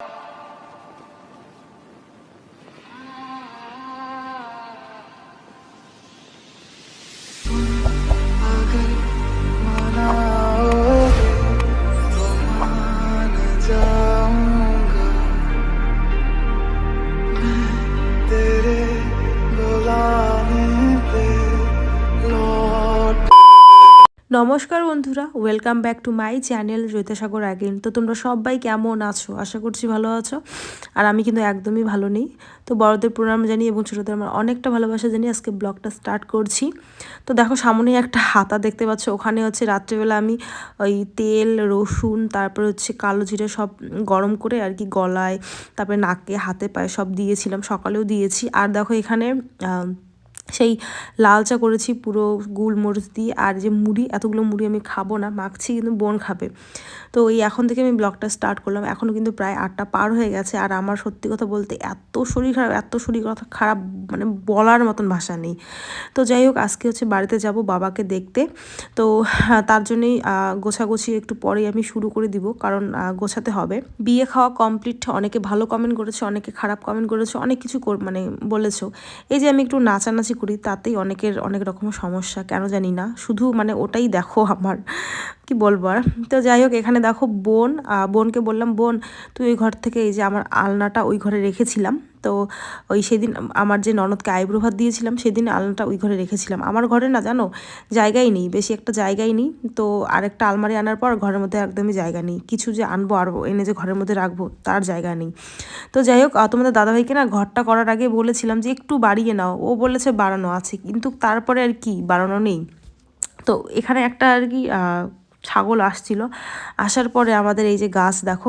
you নমস্কার বন্ধুরা welcome back to my channel Jyotisagar again তো তোমরা সবাই কেমন আছো? আশা করছি ভালো আছো। আর আমি কিন্তু একদমই ভালো নেই। তো বড়দের প্রণাম জানি এবং ছোটোদের আমার অনেকটা ভালোবাসা জানি আজকে ব্লগটা স্টার্ট করছি। তো দেখো সামনে একটা হাতা দেখতে পাচ্ছ। ওখানে হচ্ছে রাত্রেবেলা আমি ওই তেল, রসুন, তারপর হচ্ছে কালো জিরে সব গরম করে আর কি গলায়, তারপরে নাকে, হাতে, পায়ে সব দিয়েছিলাম। সকালেও দিয়েছি। আর দেখো এখানে সেই লাল চা করেছি পুরো গুলমরিচ দিয়ে। আর যে মুড়ি, এতগুলো মুড়ি আমি খাব না, মাখছি কিন্তু বোন খাবে। তো এই এখন থেকে আমি ব্লগটা স্টার্ট করলাম। এখনও কিন্তু প্রায় আটটা পার হয়ে গেছে। আর আমার সত্যি কথা বলতে এত শরীর খারাপ, এত শরীর কথা খারাপ মানে বলার মতন ভাষা নেই। তো যাই হোক, আজকে হচ্ছে বাড়িতে যাব বাবাকে দেখতে। তো তার জন্যই গোছাগুছি একটু পরেই আমি শুরু করে দিব। কারণ গোছাতে হবে। বিয়ে খাওয়া কমপ্লিট অনেকে ভালো কমেন্ট করেছে, অনেকে খারাপ কমেন্ট করেছে, অনেক কিছু মানে বলেছ। এই যে আমি একটু নাচানাচি করি, তাতেই অনেকের অনেক রকম সমস্যা, কেন জানি না। শুধু মানে ওটাই দেখো আমার, কি বলব আর। তো যাই হোক, এখানে দেখো বোন বোনকে বললাম, বোন, তুই ওই ঘর থেকে এই যে আমার আলনাটা ওই ঘরে রেখেছিলাম। তো ওই সেদিন আমার যে ননদকে আইব্রো ভাত দিয়েছিলাম, সেদিন আলনাটা ওই ঘরে রেখেছিলাম। আমার ঘরে না জানো, জায়গাই নেই, বেশি একটা জায়গাই নেই। তো আরেকটা আলমারি আনার পর ঘরের মধ্যে একদমই জায়গা নেই। কিছু যে আনব আর এনে যে ঘরের মধ্যে রাখব, তার জায়গা নেই। তো যাই হোক তোমাদের দাদাভাইকে না ঘরটা করার আগে বলেছিলাম যে একটু বাড়িয়ে নাও। ও বলেছে বাড়ানো আছে, কিন্তু তারপরে আর কি বাড়ানো নেই। তো এখানে একটা আর কি ছাগল আসছিল। আসার পরে আমাদের এই যে গাছ, দেখো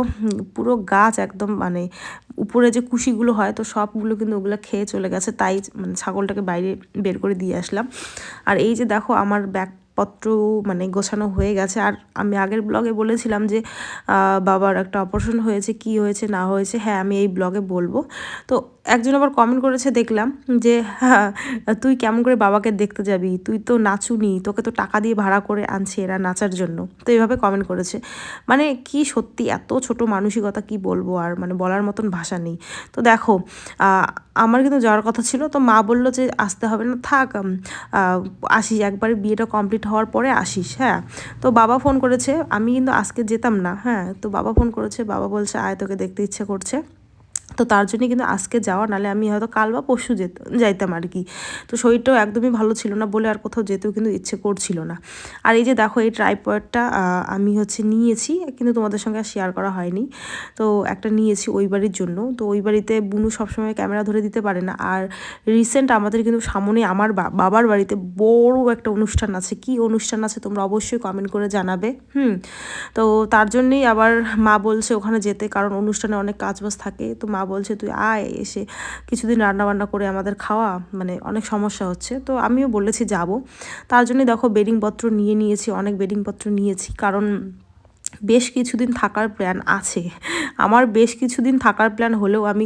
পুরো গাছ একদম মানে উপরে যে কুশিগুলো হয়, তো সবগুলো কিন্তু ওগুলো খেয়ে চলে গেছে। তাই মানে ছাগলটাকে বাইরে বের করে দিয়ে আসলাম। আর এই যে দেখো, আমার ব্যাগপত্র মানে গোছানো হয়ে গেছে। আর আমি আগের ব্লগে বলেছিলাম যে বাবার একটা অপারেশন হয়েছে, কি হয়েছে, না হয়েছে হ্যাঁ আমি এই ব্লগে বলব। তো একজন আবার কমেন্ট করেছে, দেখলাম যে হ্যাঁ তুই কেমন করে বাবাকে দেখতে যাবি? তুই তো নাচুনি, তোকে তো টাকা দিয়ে ভাড়া করে আনছে এরা নাচার জন্য। তো এইভাবে কমেন্ট করেছে। মানে কি সত্যি এত ছোট মানসিকতা, কি বলব আর মানে বলার মতন ভাষা নেই। তো দেখো আমার কিন্তু যাওয়ার কথা ছিল, তো মা বলল যে, আসতে হবে না, থাক আসিস একবারে বিয়েটা কমপ্লিট হওয়ার পরে আসিস হ্যাঁ? তো বাবা ফোন করেছে, আমি কিন্তু আজকে যেতাম না হ্যাঁ? তো বাবা ফোন করেছে, বাবা বলছে, আয়, তোকে দেখতে ইচ্ছে করছে। তো তার জন্য কিন্তু আজকে যাওয়া, নালে আমি হয়তো কাল বা পরশু যেত, যাইতাম আর কি। তো শরীরটাও একদমই ভালো ছিল না বলে আর কোথাও যেতেও কিন্তু ইচ্ছে করছিল না। আর এই যে দেখো, এই ট্রাইপয়েডটা আমি হচ্ছে নিয়েছি, কিন্তু তোমাদের সঙ্গে আর শেয়ার করা হয়নি। তো একটা নিয়েছি ওই বাড়ির জন্য। তো ওই বাড়িতে বুনু সবসময় ক্যামেরা ধরে দিতে পারে না। আর রিসেন্ট আমাদের কিন্তু সামনে আমার বাবার বাড়িতে বড় একটা অনুষ্ঠান আছে। কি অনুষ্ঠান আছে তোমরা অবশ্যই কমেন্ট করে জানাবে, হুম? তো তার জন্যই আবার মা বলছে ওখানে যেতে, কারণ অনুষ্ঠানে অনেক কাজবাজ থাকে। তো মা বলছে, তুই আয়, এসে কিছুদিন রান্না বান্না করে আমাদের খাওয়া। মানে অনেক সমস্যা হচ্ছে। তো আমিও বলেছি যাব। তার জন্যই দেখো বেডিংপত্র নিয়ে নিয়েছি, অনেক বেডিংপত্র নিয়েছি। কারণ বেশ কিছুদিন থাকার প্ল্যান আছে। আমার বেশ কিছুদিন থাকার প্ল্যান হলেও আমি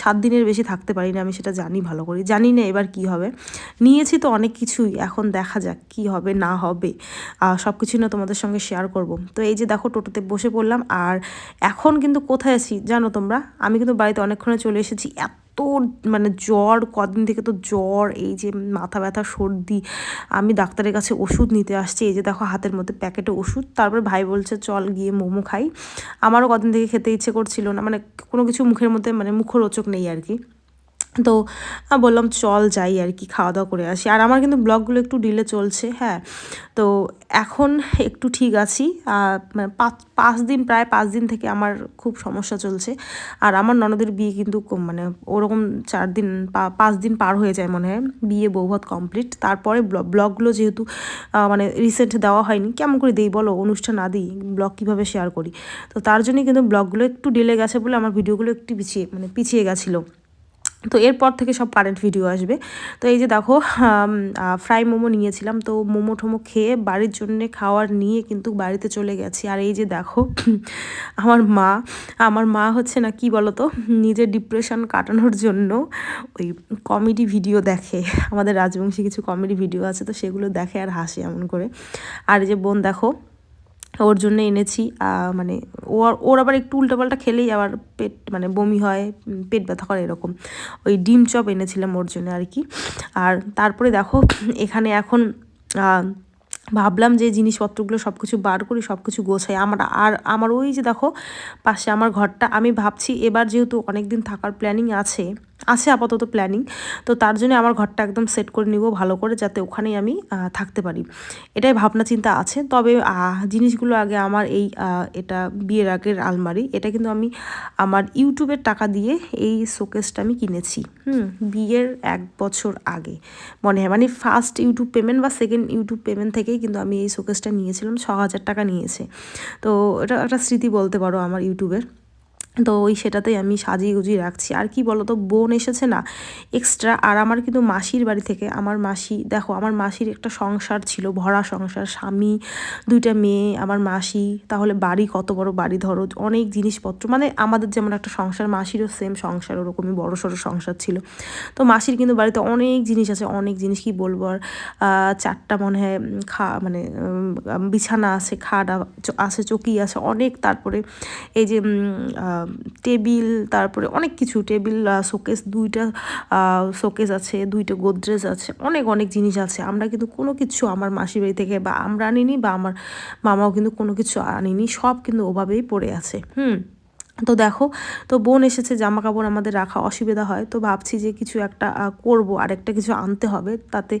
সাত দিনের বেশি থাকতে পারি না, আমি সেটা জানি ভালো করে। জানি না এবার কি হবে। নিয়েছি তো অনেক কিছুই, এখন দেখা যাক কি হবে, না হবে। সব কিছুই না তোমাদের সঙ্গে শেয়ার করব। তো এই যে দেখো টোটোতে বসে পড়লাম, আর এখন কিন্তু কোথায় আছি জানো তোমরা? আমি কিন্তু বাড়িতে অনেকক্ষণে চলে এসেছি। এত মানে জ্বর, কদিন থেকে তো জ্বর, এই যে মাথা ব্যথা, সর্দি। আমি ডাক্তারের কাছে ওষুধ নিতে আসছি, এই যে দেখো হাতের মধ্যে প্যাকেটে ওষুধ। তারপর ভাই বলছে, চল গিয়ে মোমো খাই। আমারও কদিন থেকে খেতে ইচ্ছে করছিল না মানে কোনো কিছু মুখের মধ্যে মানে মুখরোচক নেই আর কি। তো বললাম চল যাই আর কি খাওয়া দাওয়া করে আসি। আর আমার কিন্তু ব্লগগুলো একটু ডিলে চলছে হ্যাঁ। তো এখন একটু ঠিক আছি মানে পাঁচ পাঁচ দিন, প্রায় পাঁচ দিন থেকে আমার খুব সমস্যা চলছে। আর আমার ননদের বিয়ে কিন্তু মানে ওরকম চার দিন পাঁচ দিন পার হয়ে যায় মনে হয়। বিয়ে বৌভাত কমপ্লিট, তারপরে ব্লগগুলো যেহেতু মানে রিসেন্ট দেওয়া হয়নি, কেমন করে দিই বলো? অনুষ্ঠান দিই, ব্লগ কীভাবে শেয়ার করি? তো তার জন্যই কিন্তু ব্লগগুলো একটু ডিলে গেছে বলে আমার ভিডিওগুলো একটু পিছিয়ে মানে পিছিয়ে গেছিল। তো এরপর থেকে সব কারেন্ট ভিডিও আসবে। তো এই যে দেখো ফ্রাই মোমো নিয়েছিলাম। তো মোমো টোমো খেয়ে বাড়ির জন্যে খাওয়ার নিয়ে কিন্তু বাড়িতে চলে গেছি। আর এই যে দেখো, আমার মা আমার মা হচ্ছে না কি বলতো নিজের ডিপ্রেশন কাটানোর জন্য ওই কমেডি ভিডিও দেখে। আমাদের রাজবংশী কিছু কমেডি ভিডিও আছে, তো সেগুলো দেখে আর হাসে এমন করে। আর এই যে বোন দেখো ওর জন্য এনেছি মানে ওর ওর আবার একটু উল্টোপাল্টা খেলেই আবার পেট মানে বমি হয় পেট ব্যথা করে এরকম। ওই ডিম চপ এনেছিলাম ওর জন্য আর কি। আর তারপরে দেখো, এখানে এখন ভাবলাম যে জিনিসপত্রগুলো সব কিছু বার করি সব কিছু গোছাই। আমার আর, আমার ওই যে দেখো, পাশে আমার ঘরটা, আমি ভাবছি এবার যেহেতু অনেক দিন থাকার প্ল্যানিং আছে আছে আপাতত প্ল্যানিং তো তার জন্য আমার ঘরটা একদম সেট করে নিব ভালো করে যাতে ওখানেই আমি থাকতে পারি। এটাই ভাবনা চিন্তা আছে, তবে জিনিসগুলো আগে আমার এই এটা বিয়ের আগের আলমারি, এটা কিন্তু আমি আমার ইউটিউবের টাকা দিয়ে এই শোকেসটা আমি কিনেছি, হুম, বিয়ের এক বছর আগে। মনে হয় মানে ফার্স্ট ইউটিউব পেমেন্ট বা সেকেন্ড ইউটিউব পেমেন্ট থেকেই কিন্তু আমি এই শোকেসটা নিয়েছিলাম, ছ হাজার টাকা নিয়েছে। তো এটা একটা স্মৃতি বলতে পারো আমার ইউটিউবের তো ওই সেটাতেই আমি সাজিয়ে গুজিয়ে রাখছি। আর কি বলো তো বোন এসেছে না এক্সট্রা আর আমার কিন্তু মাসির বাড়ি থেকে, আমার মাসি, দেখো আমার মাসির একটা সংসার ছিল, ভরা সংসার, স্বামী, দুইটা মেয়ে, আমার মাসি, তাহলে বাড়ি কত বড় বাড়ি ধরো, অনেক জিনিসপত্র মানে আমাদের যেমন একটা সংসার, মাসিরও সেম সংসার, ওরকমই বড় সড়ো সংসার ছিল। তো মাসির কিন্তু বাড়িতে অনেক জিনিস আছে, অনেক জিনিস কি বলব আর চারটা মনে হয় খা মানে বিছানা আছে, খাট আছে, চকি আছে, অনেক, তারপরে এই যে টেবিল, তারপরে অনেক কিছু, টেবিল শোকেস, দুইটা শোকেস আছে, দুইটা গোদরেজ আছে, অনেক অনেক জিনিস আছে। আমরা কিন্তু কোনো কিছু আমার মাসির বাড়ি থেকে বা আমরা আনিনি বা আমার মামাও কিন্তু কোনো কিছু আনিনি, সব কিন্তু ওভাবেই পড়ে আছে। হুম। তো দেখো, তো বোন এসেছে জামা কাপড় আমাদের রাখা অসুবিধা হয়। তো ভাবছি যে কিছু একটা করব, আর একটা কিছু আনতে হবে। তাতে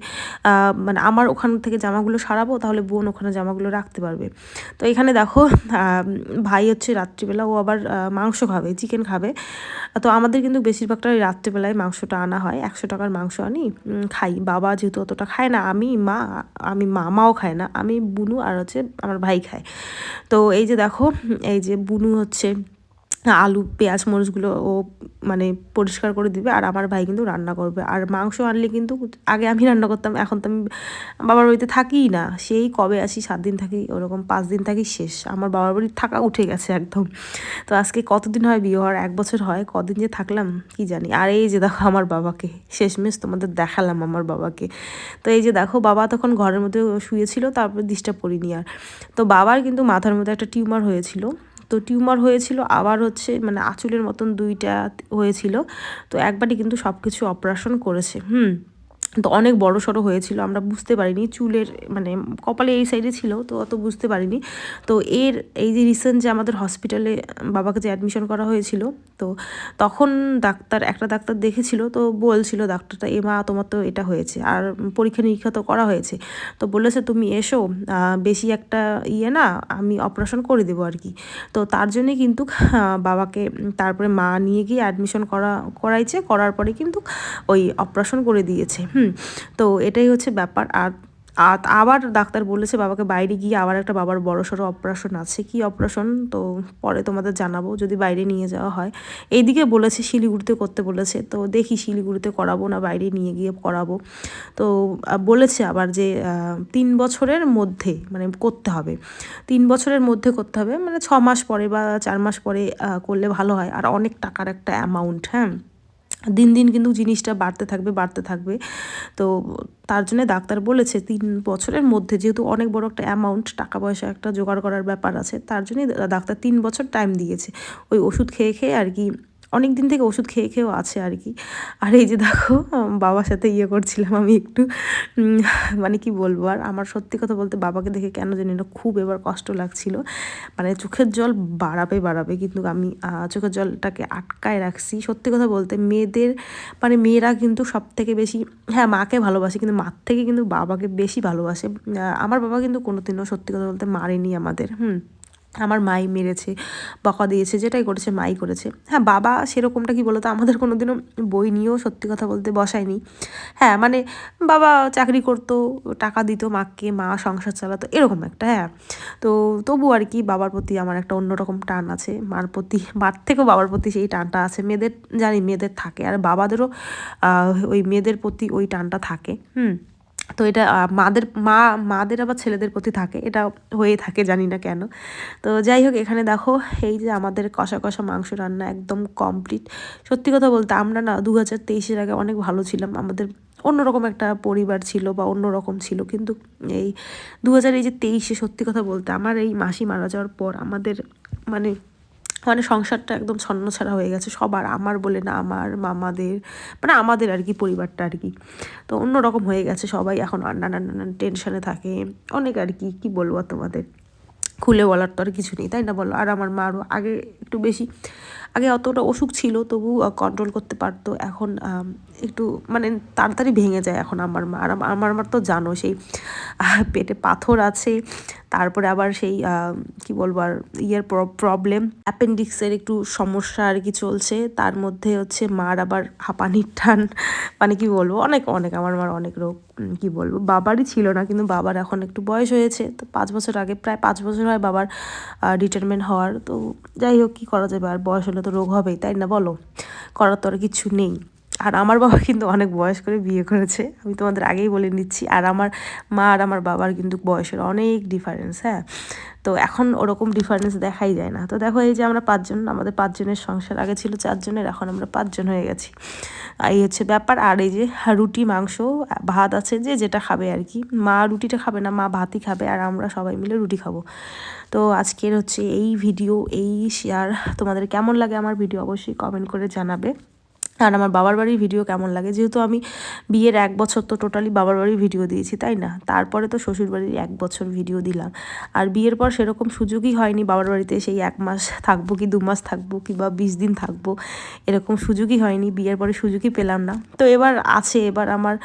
মানে আমার ওখান থেকে জামাগুলো সারাবো, তাহলে বোন ওখানে জামাগুলো রাখতে পারবে। তো এখানে দেখো ভাই হচ্ছে রাত্রিবেলা, ও আবার মাংস খাবে চিকেন খাবে। তো আমাদের কিন্তু বেশিরভাগটা ওই রাত্রিবেলায় মাংসটা আনা হয়। একশো টাকার মাংস আনি খাই। বাবা যেহেতু অতটা খায় না, আমি, মা, আমি মামাও খায় না। আমি বুনু আর হচ্ছে আমার ভাই খায়। তো এই যে দেখো, এই যে বুনু হচ্ছে আলু, পেঁয়াজ, মরিচগুলো ও মানে পরিষ্কার করে দিবে আর আমার ভাই কিন্তু রান্না করবে। আর মাংস আনলে কিন্তু আগে আমি রান্না করতাম, এখন তো আমি বাবার বাড়িতে থাকিই না। সেই কবে আসি, সাত দিন থাকি, ওরকম পাঁচ দিন থাকি শেষ। আমার বাবার বাড়ি থাকা উঠে গেছে একদম। তো আজকে কতদিন হয় বিয়ে হওয়ার? এক বছর হয়, কদিন যে থাকলাম কি জানি। আর এই যে দেখো আমার বাবাকে, শেষমেশ তোমাদের দেখালাম আমার বাবাকে। তো এই যে দেখো, বাবা তখন ঘরের মধ্যে শুয়েছিল তারপরে ডিস্টার্ব করিনি আর। তো বাবার কিন্তু মাথার মধ্যে একটা টিউমার হয়েছিল। তো টিউমার হয়েছিল, আবার হচ্ছে মানে আঁচলের মতন দুইটা হয়েছিল। তো একবারই কিন্তু সব কিছু অপারেশন করেছে, হুম। তো অনেক বড় সড়ো হয়েছিল, আমরা বুঝতে পারিনি। চুলের মানে কপালে এই সাইডে ছিল, তো অত বুঝতে পারিনি। তো এর, এই যে রিসেন্ট যে আমাদের হসপিটালে বাবাকে যে অ্যাডমিশন করা হয়েছিল, তো তখন ডাক্তার, একটা ডাক্তার দেখেছিল, তো বলছিল ডাক্তারটা, এ মা, তোমার তো এটা হয়েছে। আর পরীক্ষা নিরীক্ষা তো করা হয়েছে। তো বলেছে, তুমি এসো বেশি একটা ইয়ে না, আমি অপারেশন করে দেবো আর কি। তো তার জন্যে কিন্তু বাবাকে তারপরে মা নিয়ে গিয়ে অ্যাডমিশন করা, করাইছে, করার পরে কিন্তু ওই অপারেশন করে দিয়েছে। হুম তো এটাই হচ্ছে ব্যাপার। আর আবার ডাক্তার বলেছে বাবাকে বাইরে গিয়ে আবার একটা বাবার বড় সড়ো অপারেশন আছে। কি অপারেশন? তো পরে তোমাদের জানাব, যদি বাইরে নিয়ে যাওয়া হয়। এইদিকে বলেছে শিলিগুড়িতে করতে বলেছে। তো দেখি শিলিগুড়িতে করাবো না বাইরে নিয়ে গিয়ে করাবো। তো বলেছে আবার যে তিন বছরের মধ্যে মানে করতে হবে। তিন বছরের মধ্যে করতে হবে। মানে ছ মাস পরে বা চার মাস পরে করলে ভালো হয়। আর অনেক টাকার একটা অ্যামাউন্ট হ্যাঁ? দিন দিন কিন্তু জিনিসটা বাড়তে থাকবে বাড়তে থাকবে। তো তার জন্য ডাক্তার বলেছে তিন বছরের মধ্যে যেহেতু অনেক বড় একটা অ্যামাউন্ট টাকা পয়সা একটা জোগাড় করার ব্যাপার আছে, তার জন্যই ডাক্তার তিন বছর টাইম দিয়েছে। ওই ওষুধ খেয়ে খেয়ে আর কি অনেক দিন থেকে ওষুধ খেয়ে খেয়েও আছে আর কি। আর এই যে দেখো বাবার সাথে ইয়ে করছিলাম আমি একটু। মানে কি বলব আর, আমার সত্যি কথা বলতে বাবাকে দেখে কেন জানি না খুব এবার কষ্ট লাগছিল। মানে চোখের জল বাড়াবে বাড়াবে, কিন্তু আমি চোখের জলটাকে আটকায় রাখছি। সত্যি কথা বলতে মেয়েদের মানে মেয়েরা কিন্তু সব থেকে বেশি হ্যাঁ মাকে ভালোবাসে, কিন্তু মার থেকে কিন্তু বাবাকে বেশি ভালোবাসে। আমার বাবা কিন্তু কোনোদিনও সত্যি কথা বলতে মারেনি আমাদের, হুম। আমার মাই মেরেছে, বকা দিয়েছে, যেটাই করেছে মাই করেছে। হ্যাঁ বাবা সেরকমটা কি বলতো? আমাদের কোনো দিনও বই নিয়েও সত্যি কথা বলতে বসায়নি। হ্যাঁ মানে বাবা চাকরি করতো, টাকা দিত মাকে, মা সংসার চালাতো, এরকম একটা হ্যাঁ। তো তবু আর কি বাবার প্রতি আমার একটা অন্যরকম টান আছে। মার প্রতি, মার থেকেও বাবার প্রতি সেই টানটা আছে। মেয়েদের, জানি মেয়েদের থাকে, আর বাবাদেরও ওই মেয়েদের প্রতি ওই টানটা থাকে, হুম। তো এটা মাদের, মা, মাদের আবার ছেলেদের প্রতি থাকে, এটা হয়ে থাকে, জানি না কেন। তো যাই হোক, এখানে দেখো, এই যে আমাদের কষা কষা মাংস রান্না একদম কমপ্লিট সত্যি কথা বলতে, আমরা না দু হাজার তেইশের আগে অনেক ভালো ছিলাম। আমাদের অন্যরকম একটা পরিবার ছিল বা অন্যরকম ছিল, কিন্তু এই দু হাজার এই যে তেইশে সত্যি কথা বলতে, আমার এই মাসি মারা যাওয়ার পর আমাদের মানে মানে সংসারটা একদম ছন্ন ছাড়া হয়ে গেছে। সবার, আমার বলে না, আমার মামাদের মানে আমাদের আর কি, পরিবারটা আর কি। তো অন্যরকম হয়ে গেছে সবাই। এখন আর নানান নানান টেনশনে থাকে। অনেক আর কি, কী বলব তোমাদের? খুলে বলার তো আর কিছু নেই, তাই না বলো? আর আমার মারও আগে একটু বেশি আগে অতটা অসুখ ছিল, তবু কন্ট্রোল করতে পারতো। এখন একটু মানে তাড়াতাড়ি ভেঙে যায় এখন আমার মা। আর আম- আমার মার তো জানো, সেই পেটে পাথর আছে, তারপরে আবার সেই কি বলব আর, ইয়ের প্রবলেম অ্যাপেন্ডিক্সের একটু সমস্যা আর কি চলছে। তার মধ্যে হচ্ছে মার আবার হাঁপানির টান মানে কি বলব, অনেক অনেক, আমার মার অনেক রোগ। কি বলব, বাবারই ছিল না, কিন্তু বাবার এখন একটু বয়স হয়েছে, তো পাঁচ বছর আগে, প্রায় পাঁচ বছর হয় বাবার রিটায়ারমেন্ট হওয়ার, তো যাই হোক, কী করা যাবে, আর বয়স হলে তো রোগ হবেই, তাই না বলো? করার তো আর কিছু নেই। আর আমার বাবা কিন্তু অনেক বয়স করে বিয়ে করেছে, আমি তোমাদের আগেই বলে নিচ্ছি, আর আমার মা আর আমার বাবার কিন্তু বয়সের অনেক ডিফারেন্স হ্যাঁ? তো এখন ওরকম ডিফারেন্স দেখাই যায় না। তো দেখো, এই যে আমরা পাঁচজন, আমাদের পাঁচজনের সংসার আগে ছিল চারজনের, এখন আমরা পাঁচজন হয়ে গেছি। এই হচ্ছে ব্যাপার। আর এই যে রুটি, মাংস, ভাত আছে যে, যেটা খাবে আর কি। মা রুটিটা খাবে না, মা ভাতই খাবে আর আমরা সবাই মিলে রুটি খাব। তো আজকের হচ্ছে এই ভিডিও এই শেয়ার তোমাদের কেমন লাগে আমার ভিডিও অবশ্যই কমেন্ট করে জানাবে। আর আমার বাবার বাড়ির ভিডিও কেমন লাগে? যেহেতু আমি বিয়ের এক বছর তো টোটালি বাবার বাড়ির ভিডিও দিয়েছি, তাই না? তারপরে তো শ্বশুর বাড়ির এক বছর ভিডিও দিলাম। আর বিয়ের পর সেরকম সুযোগই হয়নি বাবার বাড়িতে, সেই এক মাস থাকব কি দু মাস থাকব কি বা বিশ দিন থাকব, এরকম সুযোগই হয়নি, বিয়ের পরে সুযোগই পেলাম না। তো এবার আছে, এবার আমার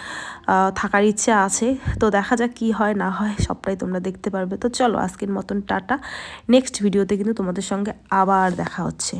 থাকার ইচ্ছা আছে, তো দেখা যাক কি হয় না হয়, সবটাই তোমরা দেখতে পারবে। তো চলো আজকের মতন টাটা নেক্সট ভিডিওতে কিন্তু তোমাদের সঙ্গে আবার দেখা হচ্ছে।